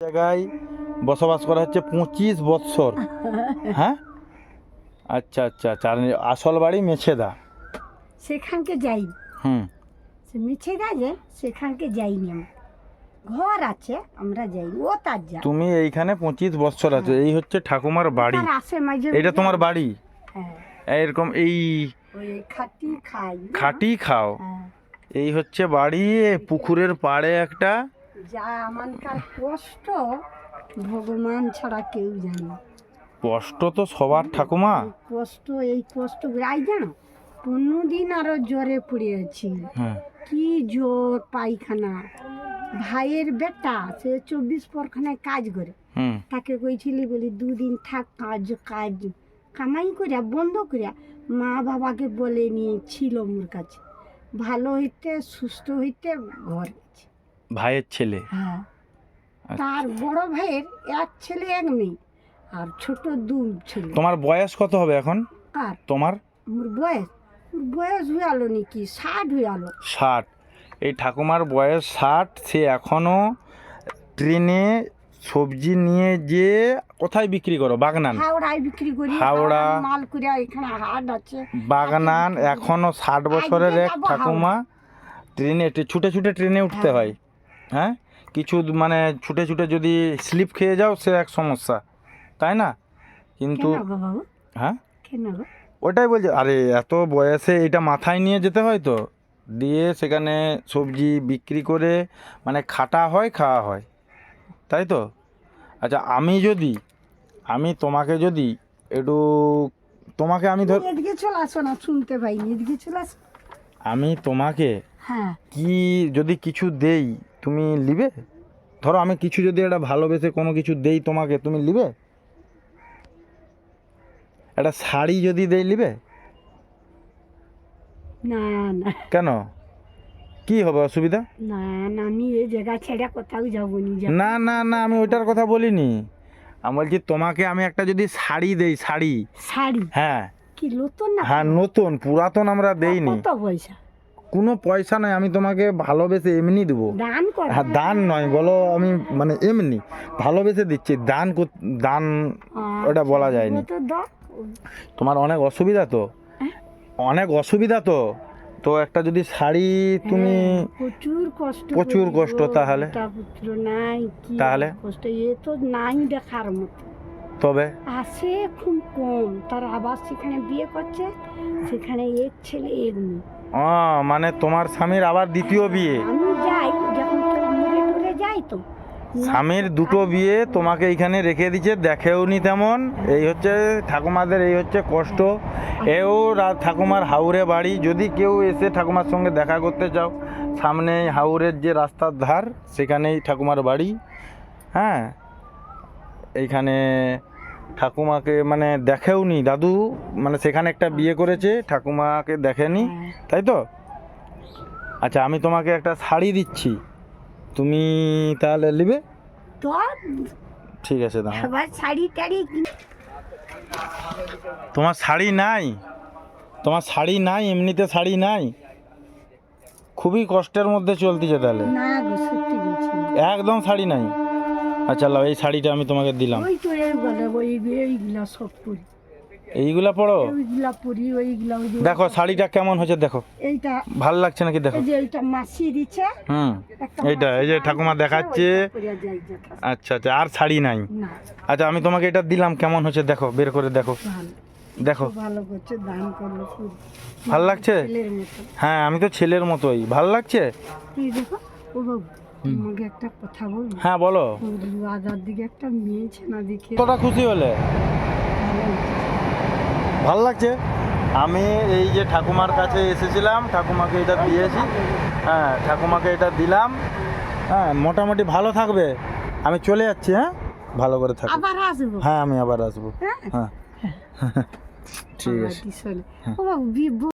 জায়গায় বসবাস করা হচ্ছে পঁচিশ বৎসর। হ্যাঁ? আচ্ছা আচ্ছা আচ্ছা। আর আসল বাড়ি মেছেদা। সেখানকে যাই। হুম। সে মিছে গেছে সেখানকে যাইনি আমরা ঘর আছে আমরা যাইনি ও তার যা। তুমি এইখানে পঁচিশ বৎসর আছো। এই হচ্ছে ঠাকুমার বাড়ি। তার আসে মাঝে এটা তোমার বাড়ি? হ্যাঁ। এরকম এই ওই খাটি খাই। খাটি খাও। হ্যাঁ। এই হচ্ছে বাড়ি পুকুরের পাড়ে একটা। যা আমানকার কষ্ট ভগবান ছাড়া কেউ জানে। কষ্ট তো সবার ঠাকুমা। কষ্ট এই কষ্ট আই জানো পনেরো দিন আরও জ্বরে পড়েছি হ্যাঁ। কি জ্বর পায়খানা। ভাইয়ের বেটা সে চব্বিশ পরখানায় কাজ করে। তাকে কইছিলি বলি দুদিন থাক কাজ কাজ কামাই করিয়া বন্ধ করিয়া মা বাবাকে বলে নিয়ে ছিল মোর কাছে। ভালো হইতে সুস্থ হইতে ঘর গেছে। ভাইয়ের ছেলে। হ্যাঁ। আচ্ছা। তার বড় ভাইয়ের এক ছেলে এক মেয়ে আর ছোট দু ছেলে। তোমার বয়স কত হবে এখন? কার? তোমার? মোর বয়স? বয়স হয়ে আলো নাকি? ষাট হয়ে আলো ষাট। এই ঠাকুমার বয়স ষাট সে এখনও ট্রেনে সবজি নিয়ে যে কোথায় বিক্রি করো? বাগনান? হাওড়ায় বিক্রি করি। হাওড়া। হাওড়ার মাল করিয়া এখানে হাট আছে। বাগনান এখনও ষাট বছরের এক ঠাকুমা। ট্রেনে ছুটে ছুটে ট্রেনে উঠতে হ্যাঁ। হয়? কিছু মানে ছুটে ছুটে যদি স্লিপ খেয়ে যাও সে এক সমস্যা। তাই না? কিন্তু হ্যাঁ? ওটাই বলছে আরে এত বয়সে এটা মাথায় নিয়ে যেতে হয় তো? দিয়ে সেখানে সবজি বিক্রি করে মানে খাটা হয় খাওয়া হয়। তাই তো? আচ্ছা আমি যদি আমি তোমাকে যদি একটু তোমাকে আমি ধর এদিকে চলে আসো না শুনতে পাইনি এদিকে চলে আসো। আমি তোমাকে হ্যাঁ। কি যদি কিছু দেই তুমি লিবে? ধরো আমি কিছু যদি একটা ভালোবেসে কোনো কিছু দেই তোমাকে তুমি লিবে? একটা শাড়ি যদি দেই নিবে না না। কেন? কি হবে অসুবিধা? না না আমি এই জায়গা ছেড়ে কোথাও যাব নি না না না আমি ওইটার কথা বলিনি। আমি বলছি তোমাকে আমি একটা যদি শাড়ি দেই শাড়ি। শাড়ি? হ্যাঁ। কি নতুন না হ্যাঁ নতুন পুরাতন আমরা দেইনি। কত পয়সা? কোনো পয়সা নয় আমি তোমাকে ভালোবেসে এমনি দেবো। দান কর। হ্যাঁ দান নয় বলো আমি মানে এমনি ভালোবেসে দিচ্ছি দান দান ওটা বলা যায়নি। তোমার অনেক অসুবিধা তো। অনেক অসুবিধা তো। তো একটা যদি শাড়ি তুমি হ্যাঁ, প্রচুর কষ্ট প্রচুর কষ্ট তাহলে? নাই তাহলে? কষ্ট এ তো নাই দেখার মতো। তবে? আসে খুব কম তার আবার সেখানে বিয়ে করছে সেখানে এক ছেলে এক মেয়ে। ও মানে তোমার স্বামীর আবার দ্বিতীয় বিয়ে? আমি যাই যখন তো টুরে যাই তো। স্বামীর দুটো বিয়ে তোমাকে এইখানে রেখে দিচ্ছে দেখেও নি তেমন। এই হচ্ছে ঠাকুমাদের এই হচ্ছে কষ্ট। এও ঠাকুমার হাওড়ে বাড়ি। যদি কেউ এসে ঠাকুমার সঙ্গে দেখা করতে চাও সামনে হাওড়ের যে রাস্তার ধার সেখানেই ঠাকুমার বাড়ি। হ্যাঁ? এইখানে ঠাকুমাকে মানে দেখেও নি দাদু? মানে সেখানে একটা বিয়ে করেছে ঠাকুমাকে দেখেনি? হ্যাঁ। তাই তো? আচ্ছা আমি তোমাকে একটা শাড়ি দিচ্ছি। তুমি তাহলে নেবে? ঠিক আছে দাও। শাড়ি টাড়ি তোমার শাড়ি নাই। তোমার শাড়ি নাই এমনিতে শাড়ি নাই। খুবই কষ্টের মধ্যে চলতেছে তাহলে। একদম শাড়ি নাই। আচ্ছা লাও এই শাড়িটা আমি তোমাকে দিলাম। এইগুলো ওই এইগুলা সব পরি এইগুলা পড়ো? ওইগুলা পরি ওইগুলা দেখো শাড়িটা কেমন হয়েছে দেখো। এইটা ভালো লাগছে নাকি দেখো? এই যে এইটা মাসি দিচ্ছে হুম এইটা এই যে ঠাকুমা দেখাচ্ছে। আচ্ছা আচ্ছা আর শাড়ি নাই? আচ্ছা আমি তোমাকে এটা দিলাম কেমন হয়েছে দেখো বের করে দেখো। দেখো। ভালো করছে দান করল খুব। ভালো লাগছে? হ্যাঁ আমি তো ছেলের মতোই। ভালো লাগছে? দেখো ও বাবু। তোমাকে একটা কথা হ্যাঁ বলো। আগার দিকে একটা মেয়ে ছেনা দেখে? কতটা খুশি হলে? ভালো লাগছে। ভালো লাগছে আমি এই যে ঠাকুমার কাছে এসেছিলাম ঠাকুমাকে এটা দিয়েছি। হ্যাঁ ঠাকুমাকে এটা দিলাম। হ্যাঁ মোটামুটি ভালো থাকবে। আমি চলে যাচ্ছি হ্যাঁ? ভালো করে থাকবে আবার আসব? হ্যাঁ আমি আবার আসব। হ্যাঁ? হ্যাঁ। ঠিক আছে।